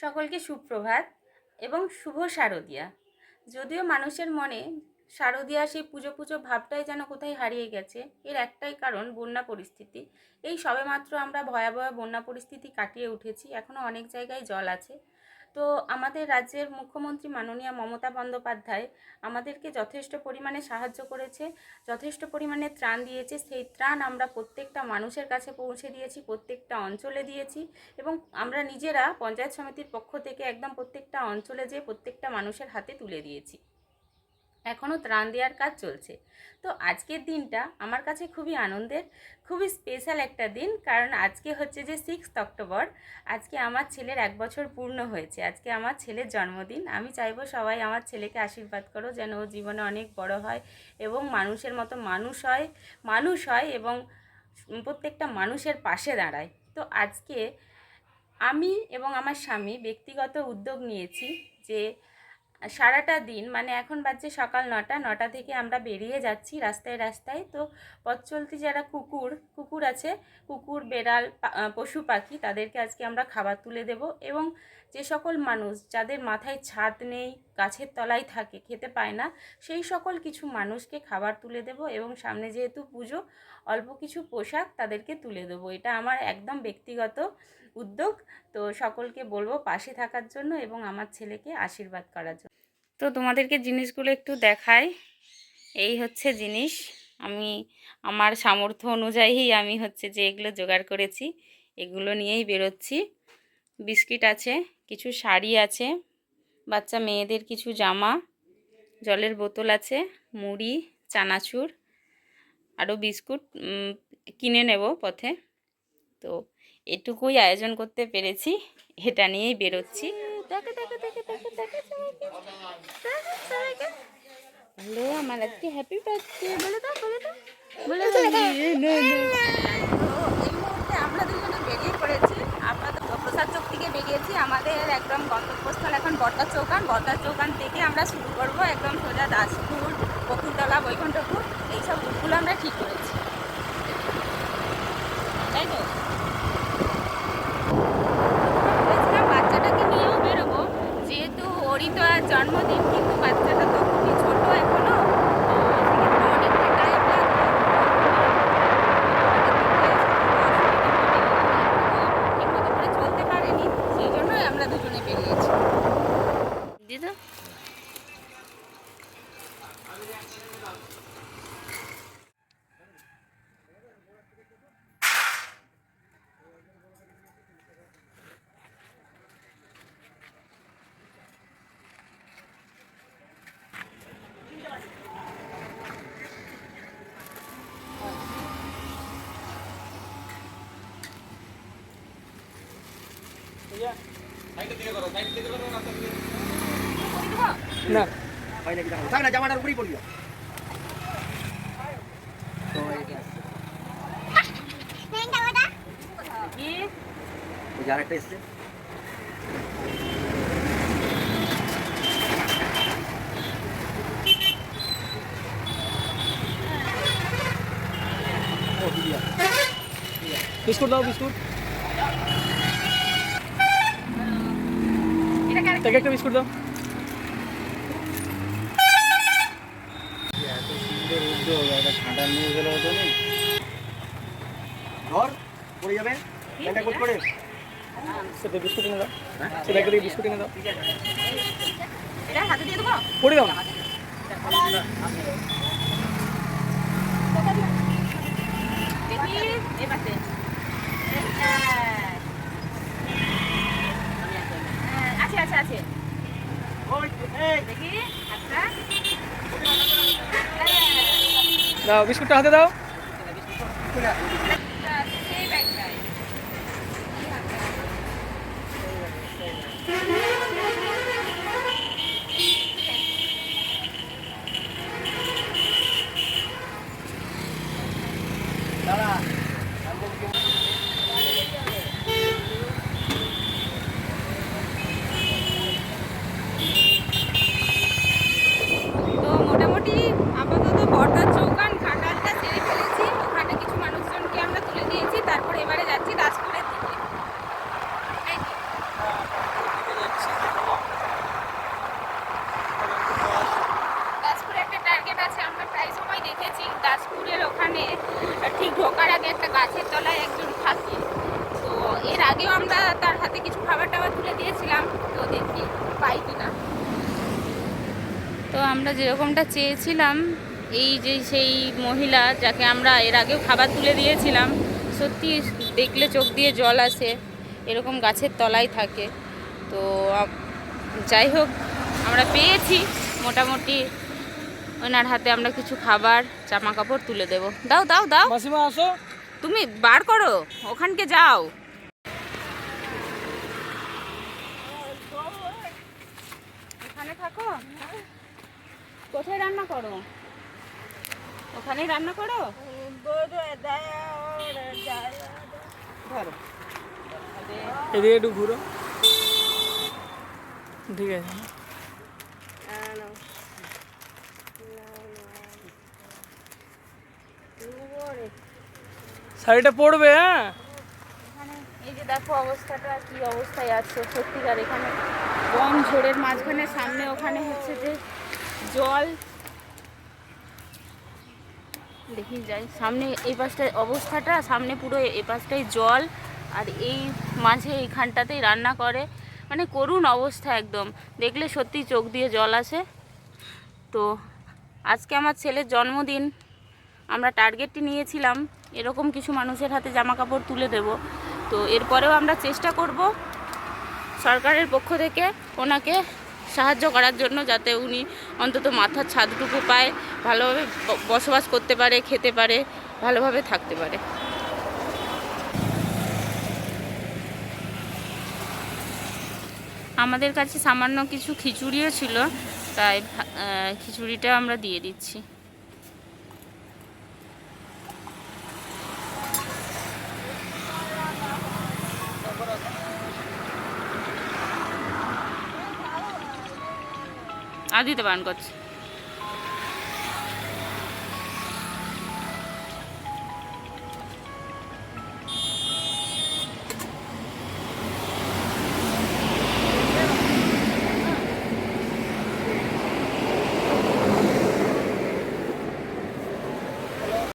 সকলকে সুপ্রভাত এবং শুভ শারদিয়া। যদিও মানুষের মনে শারদিয়া সেই পুজো পুজো ভাবটাই যেন কোথায় হারিয়ে গেছে, এর একটাই কারণ বন্যা পরিস্থিতি। এই সবেমাত্র আমরা ভয়াবহ বন্যা পরিস্থিতি কাটিয়ে উঠেছি এখনও অনেক জায়গায় জল আছে। তো আমাদের রাজ্যের মুখ্যমন্ত্রী মাননীয়া মমতা বন্দ্যোপাধ্যায় আমাদেরকে যথেষ্ট পরিমাণে সাহায্য করেছে, যথেষ্ট পরিমাণে ত্রাণ দিয়েছে। সেই ত্রাণ আমরা প্রত্যেকটা মানুষের কাছে পৌঁছে দিয়েছি, প্রত্যেকটা অঞ্চলে দিয়েছি এবং আমরা নিজেরা পঞ্চায়েত সমিতির পক্ষ থেকে একদম প্রত্যেকটা অঞ্চলে যেয়ে প্রত্যেকটা মানুষের হাতে তুলে দিয়েছি। এখনও ত্রাণ দেওয়ার কাজ চলছে। তো আজকের দিনটা আমার কাছে খুবই আনন্দের, খুবই স্পেশাল একটা দিন। কারণ আজকে হচ্ছে যে সিক্সথ অক্টোবর, আজকে আমার ছেলের এক বছর পূর্ণ হয়েছে। আজকে আমার ছেলের জন্মদিন। আমি চাইব সবাই আমার ছেলেকে আশীর্বাদ করো যেন ও জীবনে অনেক বড় হয় এবং মানুষের মতো মানুষ হয় মানুষ হয় এবং প্রত্যেকটা মানুষের পাশে দাঁড়ায়। তো আজকে আমি এবং আমার স্বামী ব্যক্তিগত উদ্যোগ নিয়েছি যে সারাটা দিন মানে এখন বাজছে সকাল নটা নটা থেকে আমরা বেরিয়ে যাচ্ছি রাস্তায় রাস্তায়। তো পথ চলতি যারা কুকুর কুকুর আছে, কুকুর, বেড়াল পশু পাখি, তাদেরকে আজকে আমরা খাবার তুলে দেব এবং যে সকল মানুষ যাদের মাথায় ছাদ নেই, গাছের তলায় থাকে, খেতে পায় না, সেই সকল কিছু মানুষকে খাবার তুলে দেব এবং সামনে যেহেতু পুজো, অল্প কিছু পোশাক তাদেরকে তুলে দেবো। এটা আমার একদম ব্যক্তিগত উদ্যোগ। তো সকলকে বলব পাশে থাকার জন্য এবং আমার ছেলেকে আশীর্বাদ করার জন্য। তো তোমাদেরকে জিনিসগুলো একটু দেখাই। এই হচ্ছে জিনিস। আমি, আমার সামর্থ্য অনুযায়ী আমি হচ্ছে যে এগুলো জোগাড় করেছি। এগুলো নিয়েই বেরোচ্ছি। বিস্কিট আছে, কিছু শাড়ি আছে, বাচ্চা মেয়েদের কিছু জামা, জলের বোতল আছে, মুড়ি, চানাচুর, আরও বিস্কুট কিনে নেব পথে। তো এটুকুই আয়োজন করতে পেরেছি, এটা নিয়েই বেরোচ্ছি। দেখো দেখো দেখো হ্যালো আমার আজকে হ্যাপি বার্থডে বলে দাও বলে দাও। বলে দাও। এই মুহূর্তে আমরা দুজনে বেরিয়ে পড়েছি। আমরা তো প্রসাদ চোখ থেকে বেরিয়েছি। আমাদের একদম গন্তব্যস্থল এখন বর্তা চৌকান। বর্তা চৌকান থেকে আমরা শুরু করব একদম সোজা দাসপুর বকুলতলা বৈকুণ্ঠপুর। এইসব রুটগুলো আমরা ঠিক করেছি তাই তো ভেবেছিলাম বাচ্চাটাকে নিয়েও বেরোবো যেহেতু ওরই তো আর জন্মদিন কিন্তু বাচ্চাটা তো খুবই ছোট এখনও তো সেক্ষেত্রে অনেকটা টাইম লাগবে ঠিক মতো করে চলতে পারেনি সেই জন্যই আমরা দুজনে বেরিয়েছি দিদা না। থাক না জামাটার উপরেই কি আরেকটা এসছে। বিস্কুট দাও বিস্কুট এটা কার তাকে একটা বিস্কুট দাও। এত সুন্দর উদ্যোগ একটা ঠান্ডা নিয়ে গেলে হতো না ধর পড়ে যাবে। এটা কোট করে। সেটা বিস্কুট এনে দাও। হ্যাঁ? সেটা একটা বিস্কুট এনে দাও। এটা হাতে দিয়ে দেবো? পড়ে দাও না। এবারে আছে আছে। দাও বিস্কুটটা হাতে দাও সেই ব্যাগটাই দাঁড়া তো মোটামুটি আপাতত বর্দার চৌকান ঘাটালটা সেরে ফেলেছি ওখানে কিছু মানুষজনকে আমরা ঢোকার আগে একটা গাছের তলায় একজন থাকে। তো এর আগেও আমরা তার হাতে কিছু খাবার টাবার তুলে দিয়েছিলাম, তো দেখি পাই কিনা। তো আমরা যেরকমটা চেয়েছিলাম, এই যে সেই মহিলা যাকে আমরা এর আগেও খাবার তুলে দিয়েছিলাম, সত্যি দেখলে চোখ দিয়ে জল আসে, এরকম গাছের তলায় থাকে। তো যাই হোক, আমরা পেয়েছি, মোটামুটি ওনার হাতে আমরা কিছু খাবার, জামা কাপড় তুলে দেব। দাও দাও দাও। আসো। তুমি বার করো, ওখানকে যাও। ওখানে থাকো। কোথায় রান্না করো? ওখানে রান্না করো? ধরো। এদিকে একটু ঘুরো। ঠিক আছে। শাড়িটা পড়বে হ্যাঁ? এই যে দেখো অবস্থাটা, কি অবস্থায় আছে, সত্যিকার এখানে বন ঝোড়ের মাঝখানে, সামনে ওখানে হচ্ছে যে জল। দেখি যাই, সামনে এই পাশটায় অবস্থাটা, সামনে পুরো এই পাশটায় জল, আর এই মাঝে এইখানটাতেই রান্না করে। মানে করুণ অবস্থা একদম, দেখলে সত্যি চোখ দিয়ে জল আসে। তো আজকে আমার ছেলের জন্মদিন, আমরা টার্গেটটি নিয়েছিলাম। এরকম কিছু মানুষের হাতে জামা কাপড় তুলে দেব। তো এরপরেও আমরা চেষ্টা করব সরকারের পক্ষ থেকে ওনাকে সাহায্য করার জন্য যাতে উনি অন্তত মাথার ছাদটুকু পায়, ভালোভাবে বসবাস করতে পারে, খেতে পারে, ভালোভাবে থাকতে পারে। আমাদের কাছে সামান্য কিছু খিচুড়িও ছিল, তাই খিচুড়িটা আমরা দিয়ে দিচ্ছি। আর দিতে পারেন করছে।